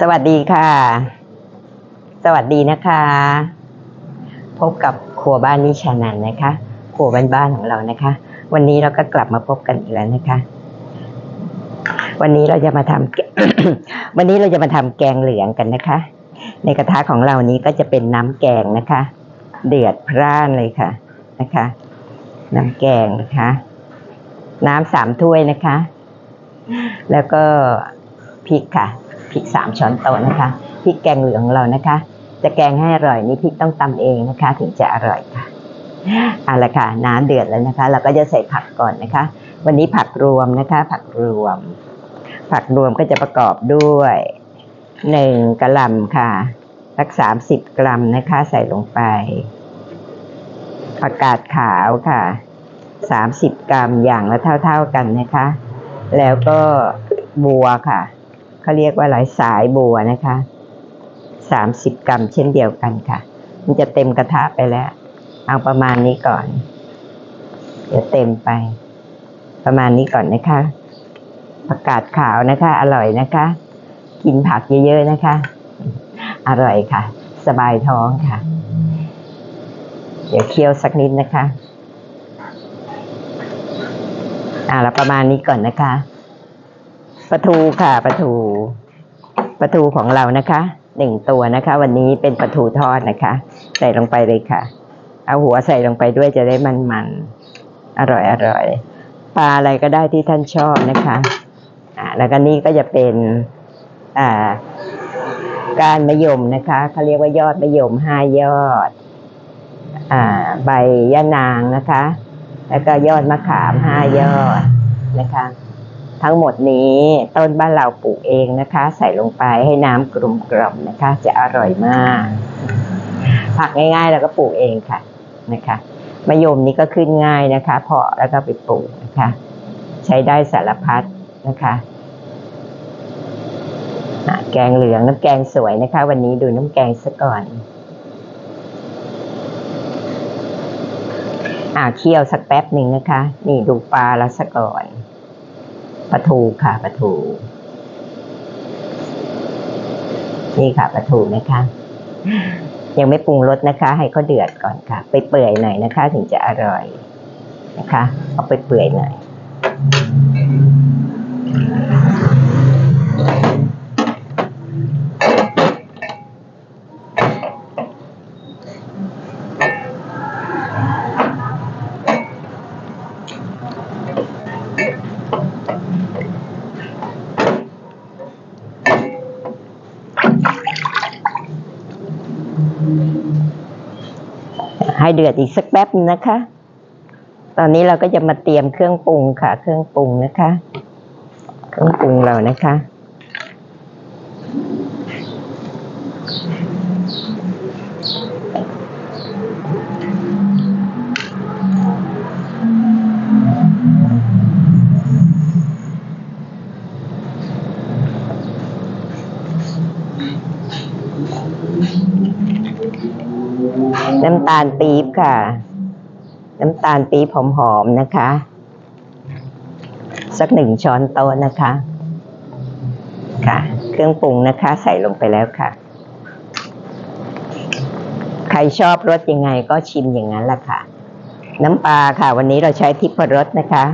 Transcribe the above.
สวัสดีค่ะ สวัสดีนะคะ พบกับครัวบ้านนิชานันนะคะครัวบ้านๆของเรานะคะ วันนี้เราก็กลับมาพบกันอีกแล้วนะคะ วันนี้เราจะมาทำวันนี้เราจะมาทำแกงเหลืองกันนะคะ ในกระทะของเรานี้ก็จะเป็นน้ำแกงนะคะ เดือดพร่านเลยค่ะนะคะ น้ำแกงนะคะ น้ำสามถ้วยนะคะ แล้วก็พริกค่ะ พริกสามช้อนโต๊ะนะคะพริกแกงเหลืองเรานะคะ จะแกงให้อร่อยนี่พริกต้องตำเองนะคะ ถึงจะอร่อยค่ะเอาละค่ะน้ำเดือดแล้วนะคะ เราก็จะใส่ผักก่อนนะคะ วันนี้ผักรวมนะคะ ผักรวม ผักรวมก็จะประกอบด้วยหนึ่งกะหล่ำค่ะสักสามสิบกรัมนะคะ ใส่ลงไปผักกาดขาวค่ะสามสิบกรัมอย่างละเท่า ๆกันนะคะ แล้วก็บัวค่ะ เขาเรียกว่าหลายสายบัวนะคะสามสิบกรัมเช่นเดียวกันค่ะ มันจะเต็มกระทะไปแล้ว เอาประมาณนี้ก่อน เดี๋ยวเต็มไป ประมาณนี้ก่อนนะคะผักกาดขาวนะคะ อร่อยนะคะ กินผักเยอะๆนะคะ อร่อยค่ะ สบายท้องค่ะ เดี๋ยวเคี่ยวสักนิดนะคะ อ่าแล้วประมาณนี้ก่อนนะคะ ลาทูค่ะปลาทูปลาทูของเรานะคะหนึ่งตัวนะคะ วันนี้เป็นปลาทูทอดนะคะ ใส่ลงไปเลยค่ะ เอาหัวใส่ลงไปด้วยจะได้มันๆอร่อยอร่อยปลาอะไรก็ได้ที่ท่านชอบนะคะอ่าแล้วก็นี่ก็จะเป็นอ่าการมะยมนะคะเขาเรียกว่ายอดมะยมห้ายอดอ่าใบยะนางนะคะ แล้วก็ยอดมะขามห้ายอดนะคะ ทั้งหมดนี้ต้นบ้านเราปลูกเองนะคะ ใส่ลงไปให้น้ำกลุ่มกล่อมนะคะ จะอร่อยมาก ผักง่ายๆเราก็ปลูกเองค่ะนะคะมะยมนี้ก็ขึ้นง่ายนะคะเพาะแล้วก็ไปปลูกนะคะ ใช้ได้สารพัดนะคะแกงเหลืองน้ำแกงสวยนะคะ วันนี้ดูน้ำแกงซะก่อนอ่าเคี่ยวสักแป๊บหนึ่งนะคะ นี่ดูปลาแล้วซะก่อน ปลาทูค่ะปลาทู นี่ค่ะปลาทูนะคะ ยังไม่ปรุงรสนะคะ ให้เขาเดือดก่อนค่ะ ไปเปื่อยหน่อยนะคะ ถึงจะอร่อยนะคะ เอาไปเปื่อยหน่อย ให้เดือดอีกสักแป๊บนึงนะคะ ตอนนี้เราก็จะมาเตรียมเครื่องปรุงค่ะ เครื่องปรุงนะคะ เครื่องปรุงเรานะคะ น้ำตาลปี๊บค่ะ น้ำตาลปี๊บหอมๆนะคะ สักหนึ่งช้อนโต๊ะนะคะ ค่ะ เครื่องปรุงนะคะใส่ลงไปแล้วค่ะ ใครชอบรสยังไงก็ชิมอย่างนั้นแหละค่ะ น้ำปลาค่ะ วันนี้เราใช้ทิพรสนะคะ